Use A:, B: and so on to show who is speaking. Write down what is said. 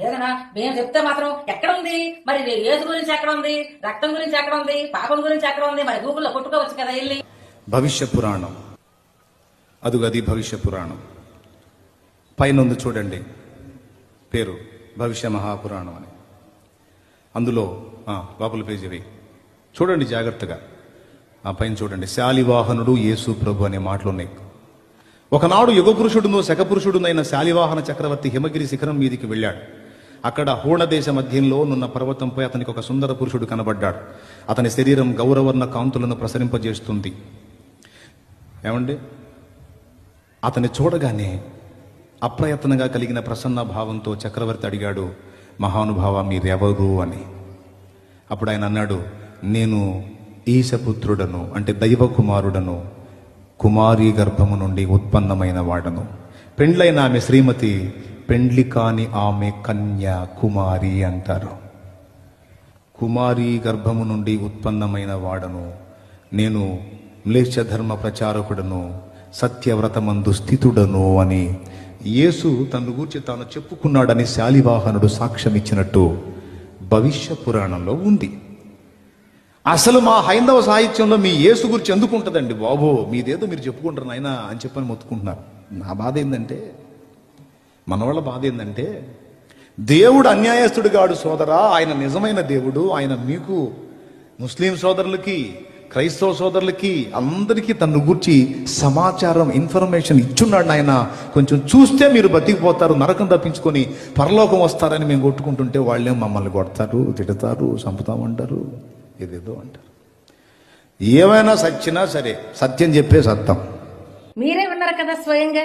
A: ఏదైనా మేము చెప్తే మాత్రం ఎక్కడ ఉంది మరి ఏసు గురించి ఎక్కడ ఉంది రక్తం గురించి ఎక్కడ ఉంది పాపం గురించి ఎక్కడ ఉంది మరి గూగుల్లో కొట్టుకోవచ్చు కదా వెళ్ళి.
B: భవిష్య పురాణం. అదుగది భవిష్య పురాణం. పైన ఉంది చూడండి. పేరు భవిష్య మహాపురాణం అని. అందులో ఆ, లోపల పేజీ చూడండి జాగ్రత్తగా. ఆ పైన చూడండి. శాలివాహనుడు యేసు ప్రభు అనే మాటలు ఉన్నాయి ఒకనాడు యుగ పురుషుడును శకపురుషుడునైన శాలివాహన చక్రవర్తి హిమగిరి శిఖరం మీదికి వెళ్ళాడు. అక్కడ హూణదేశ మధ్యంలో నున్న పర్వతంపై అతనికి ఒక సుందర పురుషుడు కనబడ్డాడు. అతని శరీరం గౌరవర్ణ కాంతులను ప్రసరింపజేస్తుంది. ఏమండి? అతన్ని చూడగానే అప్రయత్నంగా కలిగిన ప్రసన్న భావంతో చక్రవర్తి అడిగాడు మహానుభావ మీరెవరు? అని. అప్పుడు ఆయన అన్నాడు నేను ఈశపుత్రుడను అంటే దైవ కుమారుడను కుమారి గర్భము నుండి ఉత్పన్నమైన వాడను. పెండ్లైన ఆమె శ్రీమతి పెండ్లి కాని ఆమె కన్య కుమారి అంటారు. కుమారి గర్భము నుండి ఉత్పన్నమైన వాడను. నేను మ్లేచ్ఛ ధర్మ ప్రచారకుడను సత్యవ్రతమందు స్థితుడను అని యేసు తను గూర్చి తాను చెప్పుకున్నాడని శాలివాహనుడు సాక్ష్యం ఇచ్చినట్టు భవిష్య పురాణంలో ఉంది. అసలు మా హైందవ సాహిత్యంలో మీ యేసు గురించి ఎందుకు ఉంటుందండి బాబు? మీదేదో మీరు చెప్పుకుంటారు నాయన అని చెప్పని మొత్తుకుంటున్నారు. నా బాధ ఏంటంటే మనవాళ్ళ బాధ ఏంటంటే దేవుడు అన్యాయస్తుడు కాడు సోదరా ఆయన నిజమైన దేవుడు ఆయన మీకు ముస్లిం సోదరులకి క్రైస్తవ సోదరులకి అందరికీ తన్ను గూర్చి సమాచారం ఇన్ఫర్మేషన్ ఇచ్చున్నాడు ఆయన కొంచెం చూస్తే మీరు బతికిపోతారు నరకం తప్పించుకొని పరలోకం వస్తారని మేము కొట్టుకుంటుంటే వాళ్ళే మమ్మల్ని కొడతారు తిడతారు చంపుతామంటారు ఏదేదో అంటారు. ఏమైనా సచ్చినా సరే సత్యం చెప్పే సత్తం.
A: మీరే ఉన్నారు కదా స్వయంగా?